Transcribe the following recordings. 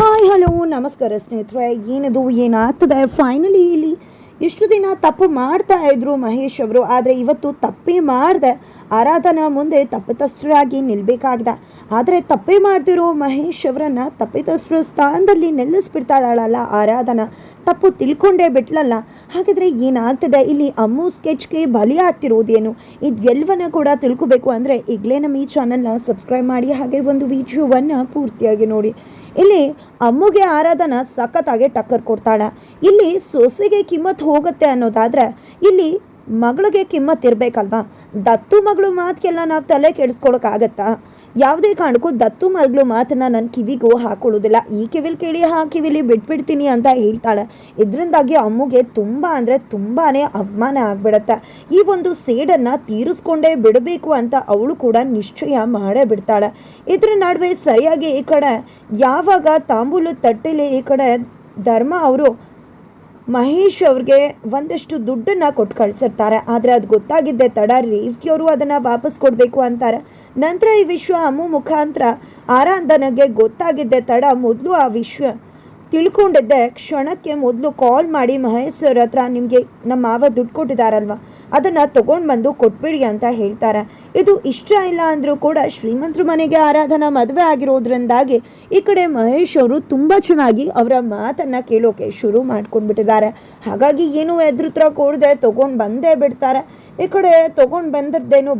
Hi, hello, ನಮಸ್ಕಾರ ಸ್ನೇಹಿತರೆ. ಏನದು, ಏನಾಗ್ತದೆ? ಫೈನಲಿ ಇಲ್ಲಿ ಇಷ್ಟು ದಿನ ತಪ್ಪು ಮಾಡ್ತಾ ಇದ್ರು ಮಹೇಶ್ ಅವರು, ಆದರೆ ಇವತ್ತು ತಪ್ಪೇ ಮಾಡಿದೆ. ಆರಾಧನಾ ಮುಂದೆ ತಪ್ಪಿತಸ್ಥರಾಗಿ ನಿಲ್ಬೇಕಾಗಿದೆ. ಆದರೆ ತಪ್ಪೇ ಮಾಡ್ತಿರೋ ಮಹೇಶ್ ಅವರನ್ನ ತಪ್ಪಿತಸ್ಥರ ಸ್ಥಾನದಲ್ಲಿ ನಿಲ್ಲಿಸ್ಬಿಡ್ತಾ ಇದ್ದಾಳಲ್ಲ ಆರಾಧನಾ. ತಪ್ಪು ತಿಳ್ಕೊಂಡೇ ಬಿಟ್ಲಲ್ಲ. ಹಾಗಾದರೆ ಏನಾಗ್ತದೆ? ಇಲ್ಲಿ ಅಮ್ಮು ಸ್ಕೆಚ್ಗೆ ಬಲಿ ಆಗ್ತಿರೋದೇನು ಇದೆಲ್ಲವನ್ನ ಕೂಡ ತಿಳ್ಕೊಬೇಕು. ಅಂದರೆ ಈಗಲೇ ನಮ್ಮ ಈ ಚಾನಲ್ನ ಸಬ್ಸ್ಕ್ರೈಬ್ ಮಾಡಿ, ಹಾಗೆ ಒಂದು ವಿಡಿಯೋವನ್ನು ಪೂರ್ತಿಯಾಗಿ ನೋಡಿ. ಇಲ್ಲಿ ಅಮ್ಮುಗೆ ಆರಾಧನ ಸಖತ್ತಾಗಿ ಟಕ್ಕರ್ ಕೊಡ್ತಾಳೆ. ಇಲ್ಲಿ ಸೊಸೆಗೆ ಕಿಮ್ಮತ್ ಹೋಗುತ್ತೆ ಅನ್ನೋದಾದ್ರೆ ಇಲ್ಲಿ ಮಗಳಿಗೆ ಕಿಮ್ಮತ್ ಇರಬೇಕಲ್ವಾ? ದತ್ತು ಮಗಳು ಮಾತಿಗೆಲ್ಲ ನಾವು ತಲೆ ಕೆಡಿಸ್ಕೊಳಕ್ಕಾಗತ್ತಾ ಯಾವುದೇ ಕಾರಣಕ್ಕೂ ದತ್ತು ಮಗಳು ಮಾತನ್ನ ನನ್ನ ಕಿವಿಗೂ ಹಾಕೊಳ್ಳೋದಿಲ್ಲ ಈ ಕಿವಿಲಿ ಕೇಳಿ ಆ ಕಿವಿಲಿ ಬಿಟ್ಬಿಡ್ತೀನಿ ಅಂತ ಹೇಳ್ತಾಳೆ. ಇದರಿಂದಾಗಿ ಅಮ್ಮುಗೆ ತುಂಬ ಅಂದರೆ ತುಂಬಾ ಅವಮಾನ ಆಗಿಬಿಡತ್ತೆ. ಈ ಒಂದು ಸೇಡನ್ನು ತೀರಿಸ್ಕೊಂಡೇ ಬಿಡಬೇಕು ಅಂತ ಅವಳು ಕೂಡ ನಿಶ್ಚಯ ಮಾಡೇ ಬಿಡ್ತಾಳೆ. ಇದರ ನಡುವೆ ಸರಿಯಾಗಿ ಈ ಕಡೆ ಯಾವಾಗ ತಾಂಬೂಲು ತಟ್ಟೆಲಿ ಈ ಕಡೆ ಧರ್ಮ ಅವರು ಮಹೇಶ್ ಅವ್ರಿಗೆ ಒಂದಷ್ಟು ದುಡ್ಡನ್ನ ಕೊಟ್ಟು ಕಳ್ಸಿರ್ತಾರೆ. ಆದರೆ ಅದು ಗೊತ್ತಾಗಿದ್ದೆ ತಡ ರೇವತಿಯವರು ಅದನ್ನು ವಾಪಸ್ ಕೊಡಬೇಕು ಅಂತಾರೆ. ನಂತರ ಈ ವಿಶ್ವ ಅಮ್ಮು ಮುಖಾಂತರ ಆರಾಧನೆಗೆ ಗೊತ್ತಾಗಿದ್ದೆ ತಡ, ಮೊದಲು ಆ ವಿಶ್ವ ತಿಳ್ಕೊಂಡಿದ್ದೆ. ಕ್ಷಣಕ್ಕೆ ಮೊದಲು ಕಾಲ್ ಮಾಡಿ ಮಹೇಶ್ ಅವ್ರ ಹತ್ರ ನಿಮಗೆ ನಮ್ಮ ಮಾವ ದುಡ್ಡು ಕೊಟ್ಟಿದ್ದಾರಲ್ವ ಅದನ್ನು ತೊಗೊಂಡು ಬಂದು ಕೊಟ್ಬಿಡಿ ಅಂತ ಹೇಳ್ತಾರೆ. ಇದು ಇಷ್ಟ ಇಲ್ಲ ಅಂದರೂ ಕೂಡ ಶ್ರೀಮಂತರ ಮನೆಗೆ ಆರಾಧನಾ ಮದುವೆ ಆಗಿರೋದ್ರಿಂದಾಗಿ ಈ ಕಡೆ ಮಹೇಶ್ ಅವರು ತುಂಬ ಚೆನ್ನಾಗಿ ಅವರ ಮಾತನ್ನು ಕೇಳೋಕೆ ಶುರು ಮಾಡ್ಕೊಂಡ್ಬಿಟ್ಟಿದ್ದಾರೆ. ಹಾಗಾಗಿ ಏನು ಎದುರುತ್ರ ಕೊಡದೆ ತೊಗೊಂಡು ಬಂದೇ ಬಿಡ್ತಾರೆ. ಈ ಕಡೆ ತೊಗೊಂಡು ಬಂದದ್ದೇನು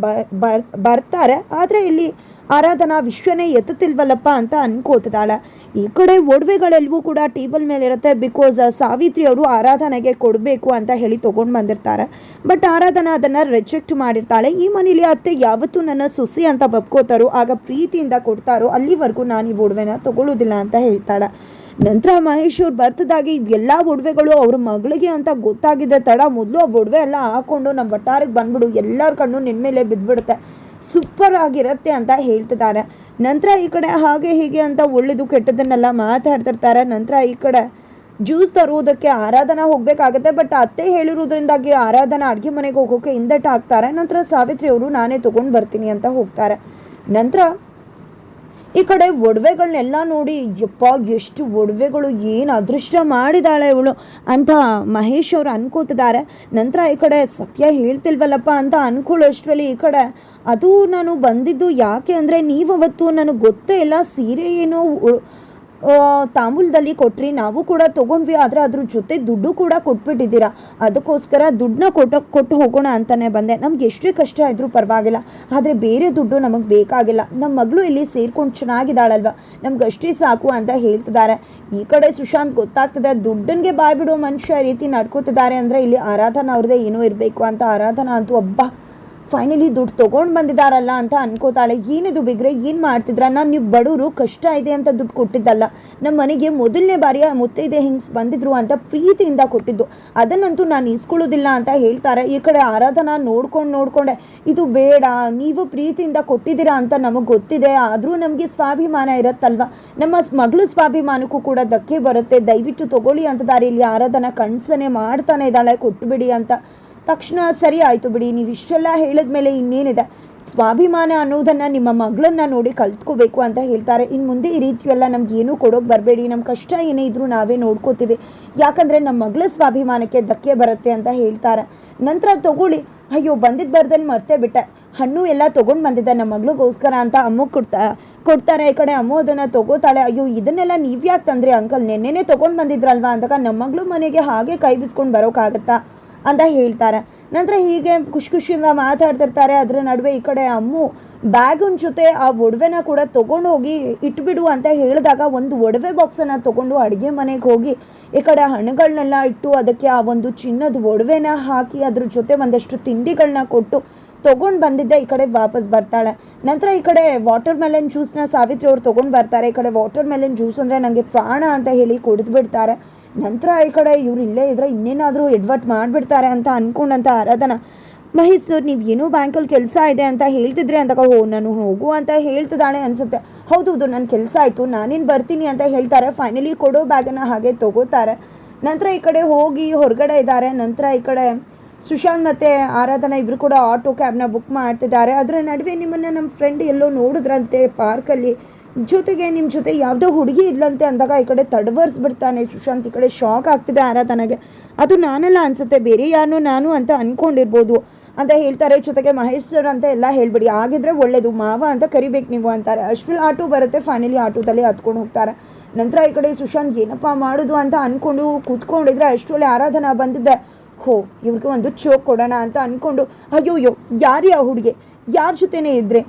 ಬರ್ತಾರೆ. ಆದರೆ ಇಲ್ಲಿ ಆರಾಧನಾ ವಿಶ್ವನೇ ಎತ್ತುತ್ತಿಲ್ವಲ್ಲಪ್ಪ ಅಂತ ಅನ್ಕೋತಿದ್ದಾಳೆ. ಈ ಕಡೆ ಒಡವೆಗಳೆಲ್ಲವೂ ಕೂಡ ಟೇಬಲ್ ಮೇಲೆ ಇರುತ್ತೆ ಬಿಕಾಸ್ ಸಾವಿತ್ರಿ ಅವರು ಆರಾಧನೆಗೆ ಕೊಡಬೇಕು ಅಂತ ಹೇಳಿ ತೊಗೊಂಡು ಬಂದಿರ್ತಾರೆ. ಬಟ್ ಆರಾಧನಾ ಅದನ್ನು ರಿಜೆಕ್ಟ್ ಮಾಡಿರ್ತಾಳೆ. ಈ ಮನೇಲಿ ಅತ್ತೆ ಯಾವತ್ತೂ ನನ್ನ ಸೊಸೆ ಅಂತ ಬಬ್ಕೋತಾರೋ, ಆಗ ಪ್ರೀತಿಯಿಂದ ಕೊಡ್ತಾರೋ, ಅಲ್ಲಿವರೆಗೂ ನಾನು ಈ ಒಡವೆನ ತಗೊಳ್ಳೋದಿಲ್ಲ ಅಂತ ಹೇಳ್ತಾಳೆ. ನಂತರ ಮಹೇಶ್ ಅವ್ರು ಬರ್ತದಾಗಿ ಇವೆಲ್ಲ ಒಡವೆಗಳು ಅವ್ರ ಮಗಳಿಗೆ ಅಂತ ಗೊತ್ತಾಗಿದೆ ತಡ. ಮೊದಲು ಆ ಒಡವೆ ಎಲ್ಲ ಹಾಕೊಂಡು ನಮ್ಮ ವಟಾರಿಗೆ ಬಂದ್ಬಿಡು. ಎಲ್ಲರ ಕಣ್ಣು ನಿನ್ನ ಮೇಲೆ ಬಿದ್ದುಬಿಡುತ್ತೆ. ಸೂಪರ್ ಆಗಿರುತ್ತೆ ಅಂತ ಹೇಳ್ತಿದ್ದಾರೆ. ನಂತರ ಈ ಕಡೆ ಹಾಗೆ ಹೀಗೆ ಅಂತ ಒಳ್ಳೇದು ಕೆಟ್ಟದನ್ನೆಲ್ಲ ಮಾತಾಡ್ತಿರ್ತಾರೆ. ನಂತರ ಈ ಕಡೆ ಜ್ಯೂಸ್ ತರುವುದಕ್ಕೆ ಆರಾಧನಾ ಹೋಗಬೇಕಾಗತ್ತೆ. ಬಟ್ ಅತ್ತೆ ಹೇಳಿರೋದ್ರಿಂದಾಗಿ ಆರಾಧನಾ ಅಡುಗೆ ಮನೆಗೆ ಹೋಗೋಕೆ ಹಿಂದೆಟ್ಟು ಹಾಕ್ತಾರೆ ನಂತರ ಸಾವಿತ್ರಿ ಅವರು ನಾನೇ ತೊಗೊಂಡು ಬರ್ತೀನಿ ಅಂತ ಹೋಗ್ತಾರೆ. ನಂತರ ಈ ಕಡೆ ಒಡವೆಗಳನ್ನೆಲ್ಲ ನೋಡಿ, ಯಪ್ಪ, ಎಷ್ಟು ಒಡವೆಗಳು, ಏನು ಅದೃಷ್ಟ ಮಾಡಿದಾಳೆ ಇವಳು ಅಂತ ಮಹೇಶ್ ಅವರು ಅನ್ಕೋತಿದ್ದಾರೆ. ನಂತರ ಈ ಕಡೆ ಸತ್ಯ ಹೇಳ್ತಿಲ್ವಲ್ಲಪ್ಪ ಅಂತ ಅನ್ಕೊಳ್ಳೋಷ್ಟರಲ್ಲಿ ಈ ಕಡೆ ಅದು ನಾನು ಬಂದಿದ್ದು ಯಾಕೆ ಅಂದರೆ ನೀವು ಅವತ್ತು ನನಗೆ ಗೊತ್ತೇ ಇಲ್ಲ, ಸೀರೆ ಏನೋ ತಾಂಬೂಲದಲ್ಲಿ ಕೊಟ್ರಿ, ನಾವು ಕೂಡ ತೊಗೊಂಡ್ವಿ, ಆದರೆ ಅದ್ರ ಜೊತೆ ದುಡ್ಡು ಕೂಡ ಕೊಟ್ಬಿಟ್ಟಿದ್ದೀರಾ. ಅದಕ್ಕೋಸ್ಕರ ದುಡ್ಡನ್ನ ಕೊಟ್ಟು ಕೊಟ್ಟು ಹೋಗೋಣ ಅಂತಲೇ ಬಂದೆ. ನಮ್ಗೆ ಎಷ್ಟೇ ಕಷ್ಟ ಇದ್ರೂ ಪರವಾಗಿಲ್ಲ. ಆದರೆ ಬೇರೆ ದುಡ್ಡು ನಮಗೆ ಬೇಕಾಗಿಲ್ಲ. ನಮ್ಮ ಮಗಳು ಇಲ್ಲಿ ಸೇರ್ಕೊಂಡು ಚೆನ್ನಾಗಿದ್ದಾಳಲ್ವ? ನಮ್ಗೆ ಅಷ್ಟೇ ಸಾಕು ಅಂತ ಹೇಳ್ತಿದ್ದಾರೆ. ಈ ಕಡೆ ಸುಶಾಂತ್ ಗೊತ್ತಾಗ್ತದೆ, ದುಡ್ಡನ್ಗೆ ಬಾಯ್ ಬಿಡೋ ಮನುಷ್ಯ ರೀತಿ ನಡ್ಕೋತಿದ್ದಾರೆ ಅಂದರೆ ಇಲ್ಲಿ ಆರಾಧನಾ ಅವ್ರದ್ದೇ ಏನೋ ಇರಬೇಕು ಅಂತ. ಆರಾಧನಾ ಅಂತೂ ಅಬ್ಬಾ. ಫೈನಲಿ ದುಡ್ಡು ತೊಗೊಂಡು ಬಂದಿದ್ದಾರಲ್ಲ ಅಂತ ಅನ್ಕೋತಾಳೆ. ಏನಿದು ಬಿಗ್ರೆ, ಏನು ಮಾಡ್ತಿದ್ರ? ನಾನು ನೀವು ಬಡವರು, ಕಷ್ಟ ಇದೆ ಅಂತ ದುಡ್ಡು ಕೊಟ್ಟಿದ್ದಲ್ಲ. ನಮ್ಮ ಮನೆಗೆ ಮೊದಲನೇ ಬಾರಿ ಆ ಮುತ್ತೈದೆ ಹಿಂಗ್ಸ್ ಬಂದಿದ್ರು ಅಂತ ಪ್ರೀತಿಯಿಂದ ಕೊಟ್ಟಿದ್ದು. ಅದನ್ನಂತೂ ನಾನು ಇಸ್ಕೊಳ್ಳೋದಿಲ್ಲ ಅಂತ ಹೇಳ್ತಾರೆ. ಈ ಕಡೆ ಆರಾಧನಾ ನೋಡ್ಕೊಂಡು ನೋಡ್ಕೊಂಡೆ. ಇದು ಬೇಡ, ನೀವು ಪ್ರೀತಿಯಿಂದ ಕೊಟ್ಟಿದ್ದೀರಾ ಅಂತ ನಮಗೆ ಗೊತ್ತಿದೆ. ಆದರೂ ನಮಗೆ ಸ್ವಾಭಿಮಾನ ಇರತ್ತಲ್ವ? ನಮ್ಮ ಮಗಳು ಸ್ವಾಭಿಮಾನಕ್ಕೂ ಕೂಡ ಧಕ್ಕೆ ಬರುತ್ತೆ. ದಯವಿಟ್ಟು ತಗೊಳ್ಳಿ ಅಂತ ಇಲ್ಲಿ ಆರಾಧನಾ ಕಣ್ಸನೆ ಮಾಡ್ತಾನೆ ಇದ್ದಾಳೆ. ಕೊಟ್ಟುಬಿಡಿ ಅಂತ. ತಕ್ಷಣ ಸರಿ ಆಯಿತು ಬಿಡಿ, ನೀವು ಇಷ್ಟೆಲ್ಲ ಹೇಳಿದ್ಮೇಲೆ ಇನ್ನೇನಿದೆ? ಸ್ವಾಭಿಮಾನ ಅನ್ನೋದನ್ನು ನಿಮ್ಮ ಮಗಳನ್ನ ನೋಡಿ ಕಲ್ತ್ಕೋಬೇಕು ಅಂತ ಹೇಳ್ತಾರೆ. ಇನ್ನು ಮುಂದೆ ಈ ರೀತಿಯೆಲ್ಲ ನಮ್ಗೆ ಏನೂ ಕೊಡೋಕೆ ಬರಬೇಡಿ. ನಮ್ಮ ಕಷ್ಟ ಏನೇ ಇದ್ರೂ ನಾವೇ ನೋಡ್ಕೋತೀವಿ. ಯಾಕಂದರೆ ನಮ್ಮ ಮಗಳ ಸ್ವಾಭಿಮಾನಕ್ಕೆ ಧಕ್ಕೆ ಬರುತ್ತೆ ಅಂತ ಹೇಳ್ತಾರೆ. ನಂತರ ತಗೊಳ್ಳಿ. ಅಯ್ಯೋ ಬಂದಿದ್ದು ಬರ್ದಲ್ಲಿ ಮರ್ತೇ ಬಿಟ್ಟೆ. ಹಣ್ಣು ಎಲ್ಲ ತೊಗೊಂಡು ಬಂದಿದ್ದೆ. ನಮ್ಮ ಮಗಳಿಗೋಸ್ಕರ ಅಂತ ಅಮ್ಮ ಕೊಡ್ತಾ, ಕೊಡ್ತಾರೆ. ಈ ಕಡೆ ಅಮ್ಮ ಅದನ್ನು ತಗೋತಾಳೆ. ಅಯ್ಯೋ, ಇದನ್ನೆಲ್ಲ ನೀವು ಯಾಕೆ ತಂದ್ರಿ ಅಂಕಲ್? ನೆನ್ನೆನೇ ತೊಗೊಂಡು ಬಂದಿದ್ರಲ್ವಾ? ಅಂದಾಗ ನಮ್ಮ ಮಗಳು ಮನೆಗೆ ಹಾಗೆ ಕೈ ಬಿಸ್ಕೊಂಡು ಬರೋಕ್ಕಾಗತ್ತಾ ಅಂತ ಹೇಳ್ತಾರೆ. ನಂತರ ಹೀಗೆ ಖುಷಿ ಖುಷಿಯಿಂದ ಮಾತಾಡ್ತಿರ್ತಾರೆ. ಅದರ ನಡುವೆ ಈ ಕಡೆ ಅಮ್ಮು ಬ್ಯಾಗಿನ ಜೊತೆ ಆ ಒಡವೆನ ಕೂಡ ತೊಗೊಂಡೋಗಿ ಇಟ್ಬಿಡು ಅಂತ ಹೇಳಿದಾಗ ಒಂದು ಒಡವೆ ಬಾಕ್ಸನ್ನು ತೊಗೊಂಡು ಅಡುಗೆ ಮನೆಗೆ ಹೋಗಿ ಈ ಕಡೆ ಹಣ್ಣುಗಳನ್ನೆಲ್ಲ ಇಟ್ಟು ಅದಕ್ಕೆ ಆ ಒಂದು ಚಿನ್ನದ ಒಡವೆನ ಹಾಕಿ ಅದ್ರ ಜೊತೆ ಒಂದಷ್ಟು ತಿಂಡಿಗಳನ್ನ ಕೊಟ್ಟು ತೊಗೊಂಡು ಬಂದಿದ್ದೆ. ಈ ಕಡೆ ವಾಪಸ್ ಬರ್ತಾಳೆ. ನಂತರ ಈ ಕಡೆ ವಾಟರ್ ಮೆಲನ್ ಜ್ಯೂಸ್ನ ಸಾವಿತ್ರಿ ಅವ್ರು ತೊಗೊಂಡು ಬರ್ತಾರೆ. ಈ ಕಡೆ ವಾಟರ್ ಮೆಲನ್ ಜ್ಯೂಸ್ ಅಂದರೆ ನನಗೆ ಪ್ರಾಣ ಅಂತ ಹೇಳಿ ಕುಡಿದು ಬಿಡ್ತಾರೆ ನಂತರ ಈ ಕಡೆ ಇವ್ರು ಇಲ್ಲೇ ಇದ್ರೆ ಇನ್ನೇನಾದರೂ ಎಡ್ವರ್ಟ್ ಮಾಡಿಬಿಡ್ತಾರೆ ಅಂತ ಅನ್ಕೊಂಡಂತ ಆರಾಧನಾ, ಮಹೇಶ್ ನೀವು ಏನೋ ಬ್ಯಾಂಕಲ್ಲಿ ಕೆಲಸ ಇದೆ ಅಂತ ಹೇಳ್ತಿದ್ರೆ ಅಂತ ಹೋ ನಾನು ಹೋಗು ಅಂತ ಹೇಳ್ತಿದ್ದಾಳೆ ಅನ್ಸುತ್ತೆ. ಹೌದು ಹೌದು ನನ್ನ ಕೆಲಸ ಆಯಿತು, ನಾನೇನು ಬರ್ತೀನಿ ಅಂತ ಹೇಳ್ತಾರೆ. ಫೈನಲಿ ಕೊಡೋ ಬ್ಯಾಗನ್ನು ಹಾಗೆ ತಗೋತಾರೆ. ನಂತರ ಈ ಕಡೆ ಹೋಗಿ ಹೊರಗಡೆ ಇದ್ದಾರೆ. ನಂತರ ಈ ಕಡೆ ಸುಶಾಂತ್ ಮತ್ತು ಆರಾಧನಾ ಇಬ್ಬರು ಕೂಡ ಆಟೋ ಕ್ಯಾಬ್ನ ಬುಕ್ ಮಾಡ್ತಿದ್ದಾರೆ. ಅದರ ನಡುವೆ ನಿಮ್ಮನ್ನು ನಮ್ಮ ಫ್ರೆಂಡ್ ಎಲ್ಲೋ ನೋಡಿದ್ರಂತೆ ಪಾರ್ಕಲ್ಲಿ. ಜೊತೆಗೆ ನಿಮ್ಮ ಜೊತೆ ಯಾವುದೋ ಹುಡುಗಿ ಇಲ್ಲಂತೆ ಅಂದಾಗ ಈ ಕಡೆ ತಡವರ್ಸ್ಬಿಡ್ತಾನೆ ಸುಶಾಂತ್. ಈ ಕಡೆ ಶಾಕ್ ಆಗ್ತಿದೆ ಆರಾಧನೆಗೆ. ಅದು ನಾನೆಲ್ಲ ಅನ್ಸುತ್ತೆ, ಬೇರೆ ಯಾರು ನಾನು ಅಂತ ಅಂದ್ಕೊಂಡಿರ್ಬೋದು ಅಂತ ಹೇಳ್ತಾರೆ. ಜೊತೆಗೆ ಮಹೇಶ್ ಸರ್ ಅಂತ ಎಲ್ಲ ಹೇಳ್ಬಿಡಿ ಆಗಿದ್ರೆ ಒಳ್ಳೇದು. ಮಾವ ಅಂತ ಕರಿಬೇಕು ನೀವು ಅಂತಾರೆ. ಅಷ್ಟರಲ್ಲಿ ಆಟೋ ಬರುತ್ತೆ ಫೈನಲಿ ಆಟೋದಲ್ಲಿ ಹತ್ಕೊಂಡು ಹೋಗ್ತಾರೆ. ನಂತರ ಈ ಕಡೆ ಸುಶಾಂತ್, ಏನಪ್ಪ ಮಾಡೋದು ಅಂತ ಅಂದ್ಕೊಂಡು ಕೂತ್ಕೊಂಡಿದ್ರೆ ಅಷ್ಟರಲ್ಲಿ ಆರಾಧನಾ ಬಂದಿದ್ದೆ. ಹೋ, ಇವ್ರಿಗೆ ಒಂದು ಚೋಕ್ ಕೊಡೋಣ ಅಂತ ಅಂದ್ಕೊಂಡು ಅಯ್ಯೋಯ್ಯೋ, ಯಾರೇ ಆ ಹುಡುಗಿ? ಯಾರ ಜೊತೆನೇ ಇದ್ರೆ?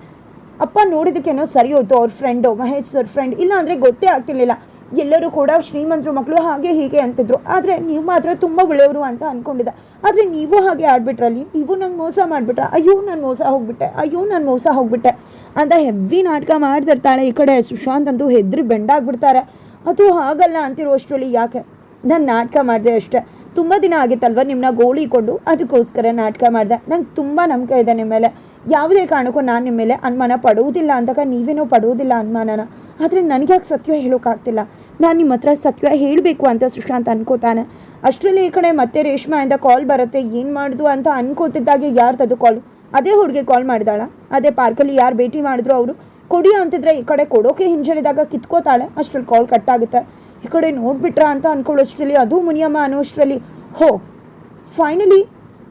ಅಪ್ಪ ನೋಡಿದಕ್ಕೇನೋ ಸರಿ ಹೋಯ್ತು, ಅವ್ರ ಫ್ರೆಂಡು ಮಹೇಶ್ ಸರ್ ಫ್ರೆಂಡ್ ಇಲ್ಲ ಅಂದರೆ ಗೊತ್ತೇ ಆಗ್ತಿರ್ಲಿಲ್ಲ. ಎಲ್ಲರೂ ಕೂಡ ಶ್ರೀಮಂತರು ಮಕ್ಕಳು ಹಾಗೆ ಹೀಗೆ ಅಂತಿದ್ರು. ಆದರೆ ನೀವು ಮಾತ್ರ ತುಂಬ ಒಳ್ಳೆಯವರು ಅಂತ ಅಂದ್ಕೊಂಡಿದ್ದೆ ಆದರೆ ನೀವು ಹಾಗೆ ಆಡ್ಬಿಟ್ರಲ್ಲಿ, ನೀವು ನಂಗೆ ಮೋಸ ಮಾಡಿಬಿಟ್ರೆ, ಅಯ್ಯೋ ನಾನು ಮೋಸ ಹೋಗ್ಬಿಟ್ಟೆ, ಅಯ್ಯೋ ನಾನು ಮೋಸ ಹೋಗ್ಬಿಟ್ಟೆ ಅಂತ ಹೆವಿ ನಾಟಕ ಮಾಡ್ತಿರ್ತಾಳೆ ಈ ಕಡೆ ಸುಶಾಂತ್ ಅಂತೂ ಹೆದ್ರಿ ಬೆಂಡಾಗ್ಬಿಡ್ತಾರೆ. ಅದು ಹಾಗಲ್ಲ ಅಂತಿರೋ ಅಷ್ಟರಲ್ಲಿ ಯಾಕೆ? ನಾನು ನಾಟಕ ಮಾಡಿದೆ ಅಷ್ಟೇ. ತುಂಬ ದಿನ ಆಗಿತ್ತಲ್ವ ನಿಮ್ಮನ್ನ ಗೋಳಿಕೊಂಡು ಅದಕ್ಕೋಸ್ಕರ ನಾಟಕ ಮಾಡಿದೆ. ನಂಗೆ ತುಂಬ ನಂಬಿಕೆ ಇದೆ ನಿಮ್ಮ ಮೇಲೆ. ಯಾವುದೇ ಕಾರಣಕ್ಕೂ ನಾನು ನಿಮ್ಮ ಮೇಲೆ ಅನುಮಾನ ಪಡುವುದಿಲ್ಲ ಅಂದಾಗ ನೀವೇನೋ ಪಡುವುದಿಲ್ಲ ಅನುಮಾನನ. ಆದರೆ ನನಗೆ ಯಾಕೆ ಸತ್ಯ ಹೇಳೋಕ್ಕಾಗ್ತಿಲ್ಲ ನಾನು ನಿಮ್ಮ ಹತ್ರ ಸತ್ಯ ಹೇಳಬೇಕು ಅಂತ ಸುಶಾಂತ್ ಅನ್ಕೋತಾನೆ. ಅಷ್ಟರಲ್ಲಿ ಈ ಕಡೆ ಮತ್ತೆ ರೇಷ್ಮೆಯಿಂದ ಕಾಲ್ ಬರುತ್ತೆ, ಏನು ಮಾಡೋದು ಅಂತ ಅನ್ಕೋತಿದ್ದಾಗೆ ಯಾರ್ದದು ಕಾಲ್ ಅದೇ ಹುಡುಗಿ ಕಾಲ್ ಮಾಡಿದಾಳ. ಅದೇ ಪಾರ್ಕಲ್ಲಿ ಯಾರು ಭೇಟಿ ಮಾಡಿದ್ರು ಅವರು? ಕೊಡಿ ಅಂತಿದ್ರೆ ಈ ಕಡೆ ಕೊಡೋಕೆ ಹಿಂಜರಿದಾಗ ಕಿತ್ಕೋತಾಳೆ. ಅಷ್ಟರಲ್ಲಿ ಕಾಲ್ ಕಟ್ ಆಗುತ್ತೆ. ಈ ಕಡೆ ನೋಡ್ಬಿಟ್ರಾ ಅಂತ ಅನ್ಕೊಳ್ಳೋಷ್ಟ್ರಲ್ಲಿ, ಅದು ಮುನಿಯಮ್ಮ ಅನ್ನೋಷ್ಟರಲ್ಲಿ, ಹೋ ಫೈನಲಿ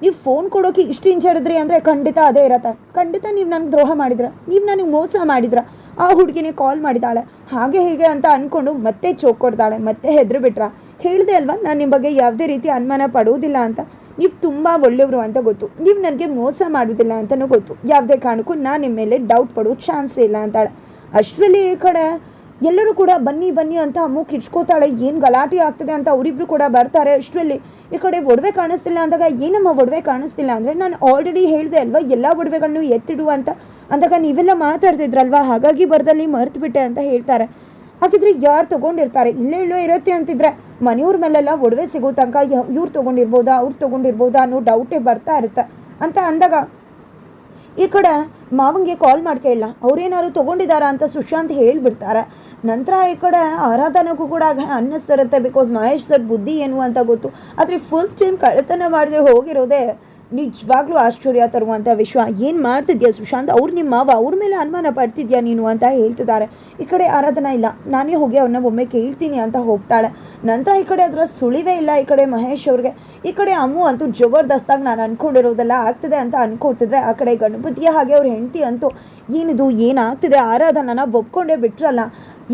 ನೀವು ಫೋನ್ ಕೊಡೋಕೆ ಇಷ್ಟು ಹಿಂಜರಿದ್ರಿ ಅಂದರೆ ಖಂಡಿತ ಅದೇ ಇರತ್ತೆ. ಖಂಡಿತ ನೀವು ನನಗೆ ದ್ರೋಹ ಮಾಡಿದ್ರ, ನೀವು ನನಗೆ ಮೋಸ ಮಾಡಿದ್ರ, ಆ ಹುಡುಗಿನೇ ಕಾಲ್ ಮಾಡಿದಾಳೆ. ಹಾಗೆ ಹೀಗೆ ಅಂತ ಅಂದ್ಕೊಂಡು ಮತ್ತೆ ಚೋಕ್ ಕೊಡ್ತಾಳೆ ಮತ್ತೆ ಹೆದ್ರು ಬಿಟ್ರ. ಹೇಳಿದೆ ಅಲ್ವಾ, ನಾನು ನಿಮ್ಮ ಬಗ್ಗೆ ಯಾವುದೇ ರೀತಿ ಅನುಮಾನ ಪಡುವುದಿಲ್ಲ ಅಂತ. ನೀವು ತುಂಬ ಒಳ್ಳೆಯವರು ಅಂತ ಗೊತ್ತು. ನೀವು ನನಗೆ ಮೋಸ ಮಾಡುವುದಿಲ್ಲ ಅಂತಲೂ ಗೊತ್ತು. ಯಾವುದೇ ಕಾರಣಕ್ಕೂ ನಾನು ನಿಮ್ಮ ಮೇಲೆ ಡೌಟ್ ಪಡೋ ಚಾನ್ಸೇ ಇಲ್ಲ ಅಂತಾಳೆ. ಅಷ್ಟರಲ್ಲಿ ಈ ಕಡೆ ಎಲ್ಲರೂ ಕೂಡ ಬನ್ನಿ ಬನ್ನಿ ಅಂತ ಅಮ್ಮು ಹಿಡ್ಸ್ಕೋತಾಳೆ. ಏನು ಗಲಾಟೆ ಆಗ್ತದೆ ಅಂತ ಅವರಿಬ್ರು ಕೂಡ ಬರ್ತಾರೆ. ಅಷ್ಟರಲ್ಲಿ ಈ ಕಡೆ ಒಡವೆ ಕಾಣಿಸ್ತಿಲ್ಲ ಅಂದಾಗ ಏನಮ್ಮ ಒಡವೆ ಕಾಣಿಸ್ತಿಲ್ಲ ಅಂದರೆ ನಾನು ಆಲ್ರೆಡಿ ಹೇಳಿದೆ ಅಲ್ವಾ, ಎಲ್ಲ ಒಡವೆಗಳನ್ನು ಎತ್ತಿಡು ಅಂತ. ಅಂದಾಗ ನೀವೆಲ್ಲ ಮಾತಾಡ್ತಿದ್ರಲ್ವಾ? ಹಾಗಾಗಿ ಬರ್ದಲ್ಲಿ ಮರೆತುಬಿಟ್ಟೆ ಅಂತ ಹೇಳ್ತಾರೆ. ಹಾಗಿದ್ರೆ ಯಾರು ತೊಗೊಂಡಿರ್ತಾರೆ? ಇಲ್ಲೇ ಇಲ್ಲೋ ಇರುತ್ತೆ ಅಂತಿದ್ರೆ ಮನೆಯವ್ರ ಮೇಲೆಲ್ಲ ಒಡವೆ ಸಿಗೋ ತನಕ ಇವ್ರು ತೊಗೊಂಡಿರ್ಬೋದಾ, ಅವ್ರು ತೊಗೊಂಡಿರ್ಬೋದಾ ಅನ್ನೋ ಡೌಟೇ ಬರ್ತಾ ಇರುತ್ತೆ. ಅಂತ ಅಂದಾಗ ಈ ಕಡೆ ಮಾವಂಗೆ ಕಾಲ್ ಮಾಡ್ಕೇಳ ಅವ್ರೇನಾದ್ರು ತೊಗೊಂಡಿದ್ದಾರಾ ಅಂತ ಸುಶಾಂತ್ ಹೇಳಿಬಿಡ್ತಾರೆ. ನಂತರ ಈ ಕಡೆ ಆರಾಧನೆಗೂ ಕೂಡ ಅನ್ನಿಸ್ತಿರುತ್ತೆ ಬಿಕಾಸ್ ಮಹೇಶ್ ಸರ್ ಬುದ್ಧಿ ಏನು ಅಂತ ಗೊತ್ತು. ಆದರೆ ಫಸ್ಟ್ ಟೈಮ್ ಕಳ್ಳತನ ಮಾಡದೆ ಹೋಗಿರೋದೇ ನಿಜವಾಗ್ಲೂ ಆಶ್ಚರ್ಯ ತರುವಂಥ ವಿಷಯ ಏನು ಮಾಡ್ತಿದ್ಯಾ ಸುಶಾಂತ್? ಅವ್ರು ನಿಮ್ಮ ಮಾವ, ಅವ್ರ ಮೇಲೆ ಅನುಮಾನ ಪಡ್ತಿದ್ಯಾ ನೀನು ಅಂತ ಹೇಳ್ತಿದ್ದಾರೆ ಈ ಕಡೆ ಆರಾಧನಾ ಇಲ್ಲ. ನಾನೇ ಹೋಗಿ ಅವ್ರನ್ನ ಒಮ್ಮೆ ಕೇಳ್ತೀನಿ ಅಂತ ಹೋಗ್ತಾಳೆ. ನಂತರ ಈ ಕಡೆ ಅದರ ಸುಳಿವೇ ಇಲ್ಲ ಈ ಕಡೆ ಮಹೇಶ್ ಅವ್ರಿಗೆ. ಈ ಕಡೆ ಅಮ್ಮು ಅಂತೂ ಜಬರ್ದಸ್ತಾಗಿ ನಾನು ಅಂದ್ಕೊಂಡಿರೋದೆಲ್ಲ ಆಗ್ತದೆ ಅಂತ ಅನ್ಕೊಳ್ತಿದ್ರೆ ಆ ಕಡೆ ಗಣಪತಿಯ ಹಾಗೆ ಅವ್ರ ಹೆಂಡತಿ ಅಂತೂ ಏನಿದು, ಏನಾಗ್ತಿದೆ? ಆರಾಧನನ ಒಪ್ಕೊಂಡೇ ಬಿಟ್ರಲ್ಲ.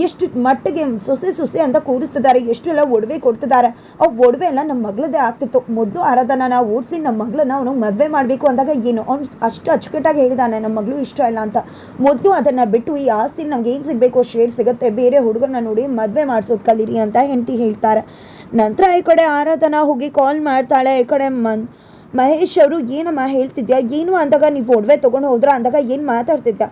ಎಷ್ಟು ಮಟ್ಟಿಗೆ ಸೊಸೆ ಸೊಸೆ ಅಂತ ಕೂರಿಸ್ತಿದ್ದಾರೆ ಎಷ್ಟು ಎಲ್ಲ ಒಡವೆ ಕೊಡ್ತಿದ್ದಾರೆ. ಆ ಒಡವೆ ಎಲ್ಲ ನಮ್ಮ ಮಗಳದೇ ಆಗ್ತಿತ್ತು. ಮೊದಲು ಆರಾಧನನ ಓಡಿಸಿ ನಮ್ಮ ಮಗಳನ್ನ ಅವನು ಮದುವೆ ಮಾಡಬೇಕು ಅಂದಾಗ ಏನು? ಅವ್ನು ಅಷ್ಟು ಅಚ್ಚುಕಟ್ಟಾಗಿ ಹೇಳಿದಾನೆ ನಮ್ಮ ಮಗಳು ಇಷ್ಟ ಇಲ್ಲ ಅಂತ. ಮೊದಲು ಅದನ್ನು ಬಿಟ್ಟು ಈ ಆಸ್ತಿ ನಮ್ಗೆ ಏನು ಸಿಗಬೇಕು? ಶೇರ್ ಸಿಗುತ್ತೆ, ಬೇರೆ ಹುಡುಗರನ್ನ ನೋಡಿ ಮದುವೆ ಮಾಡಿಸೋದು ಕಲೀರಿ ಅಂತ ಹೆಂಡತಿ ಹೇಳ್ತಾರೆ. ನಂತರ ಈ ಕಡೆ ಆರಾಧನಾ ಹೋಗಿ ಕಾಲ್ ಮಾಡ್ತಾಳೆ, ಈ ಕಡೆ ಮನ್ ಮಹೇಶ್ ಅವರು, ಏನಮ್ಮ ಹೇಳ್ತಿದ್ಯಾ? ಏನು ಅಂದಾಗ ನೀವು ಒಡವೆ ತೊಗೊಂಡು ಹೋದ್ರ? ಅಂದಾಗ ಏನು ಮಾತಾಡ್ತಿದ್ದ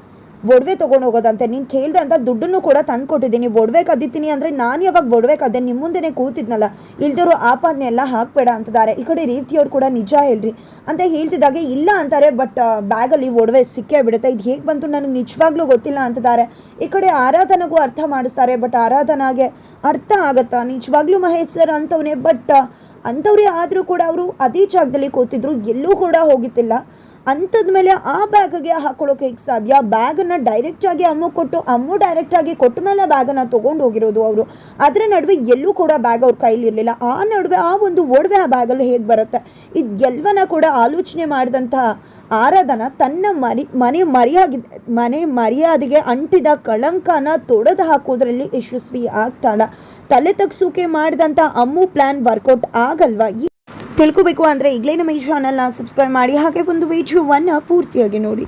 ಒಡವೆ ತೊಗೊಂಡು ಹೋಗೋದಂತೆ. ನೀನು ಕೇಳ್ದೆ ಅಂತ ದುಡ್ಡನ್ನು ಕೂಡ ತಂದು ಕೊಟ್ಟಿದ್ದೀನಿ. ಒಡವೆ ಕದ್ದಿದ್ದೀನಿ ಅಂದರೆ ನಾನು ಯಾವಾಗ ಒಡವೆ ಕದ್ದೆ? ನಿಮ್ಮ ಮುಂದೆನೇ ಕೂತಿದ್ನಲ್ಲ. ಇಲ್ದಿರೋ ಆಪಾದನೆ ಎಲ್ಲ ಹಾಕ್ಬೇಡ ಅಂತಿದ್ದಾರೆ. ಈ ಕಡೆ ರೀತಿಯವ್ರು ಕೂಡ ನಿಜ ಹೇಳ್ರಿ. ಅಂತ ಹೇಳ್ತಿದ್ದಾಗೆ ಇಲ್ಲ ಅಂತಾರೆ, ಬಟ್ ಬ್ಯಾಗಲ್ಲಿ ಒಡವೆ ಸಿಕ್ಕೇ ಬಿಡುತ್ತೆ. ಇದು ಹೇಗೆ ಬಂತು ನನಗೆ ನಿಜವಾಗ್ಲೂ ಗೊತ್ತಿಲ್ಲ ಅಂತಿದ್ದಾರೆ. ಈ ಕಡೆ ಆರಾಧನೆಗೂ ಅರ್ಥ ಮಾಡಿಸ್ತಾರೆ, ಬಟ್ ಆರಾಧನಾಗೆ ಅರ್ಥ ಆಗತ್ತಾ? ನಿಜವಾಗ್ಲೂ ಮಹೇಶ್ ಸರ್ ಅಂತವನೇ, ಬಟ್ ಅಂಥವ್ರೇ ಆದರೂ ಕೂಡ ಅವರು ಅದೇ ಜಾಗದಲ್ಲಿ ಕೂತಿದ್ರು ಎಲ್ಲೂ ಕೂಡ ಹೋಗಿತ್ತಿಲ್ಲ ಅಂಥದ್ ಮೇಲೆ ಆ ಬ್ಯಾಗ್ಗೆ ಹಾಕೊಳ್ಳೋಕೆ ಹೇಗೆ ಸಾಧ್ಯ. ಬ್ಯಾಗನ್ನು ಡೈರೆಕ್ಟಾಗಿ ಅಮ್ಮ ಕೊಟ್ಟು, ಅಮ್ಮ ಡೈರೆಕ್ಟಾಗಿ ಕೊಟ್ಟ ಮೇಲೆ ಬ್ಯಾಗನ್ನು ತೊಗೊಂಡು ಹೋಗಿರೋದು ಅವರು. ಅದರ ನಡುವೆ ಎಲ್ಲೂ ಕೂಡ ಬ್ಯಾಗ್ ಅವ್ರ ಕೈಲಿ ಇರಲಿಲ್ಲ. ಆ ನಡುವೆ ಆ ಒಂದು ಒಡವೆ ಆ ಬ್ಯಾಗಲ್ಲಿ ಹೇಗೆ ಬರುತ್ತೆ? ಇದೆಲ್ಲವನ್ನ ಕೂಡ ಆಲೋಚನೆ ಮಾಡಿದಂತಹ ಆರಾಧನ ತನ್ನ ಮರಿ, ಮನೆ ಮರ್ಯಾದೆ, ಮನೆ ಮರ್ಯಾದೆಗೆ ಅಂಟಿದ ಕಳಂಕನ ತೊಡೆದು ಹಾಕೋದ್ರಲ್ಲಿ ಯಶಸ್ವಿ ಆಗ್ತಾಳ ತಲೆ ತಗ್ಸೋಕೆ ಮಾಡಿದಂಥ ಅಮ್ಮು ಪ್ಲಾನ್ ವರ್ಕೌಟ್ ಆಗಲ್ವಾ? ತಿಳ್ಕೊಬೇಕು ಅಂದರೆ ಈಗಲೇ ನಮ್ಮ ಈ ಚಾನಲ್ನ ಸಬ್ಸ್ಕ್ರೈಬ್ ಮಾಡಿ. ಹಾಗೆ ಒಂದು ವಿಡಿಯೋವನ್ನು ಪೂರ್ತಿಯಾಗಿ ನೋಡಿ.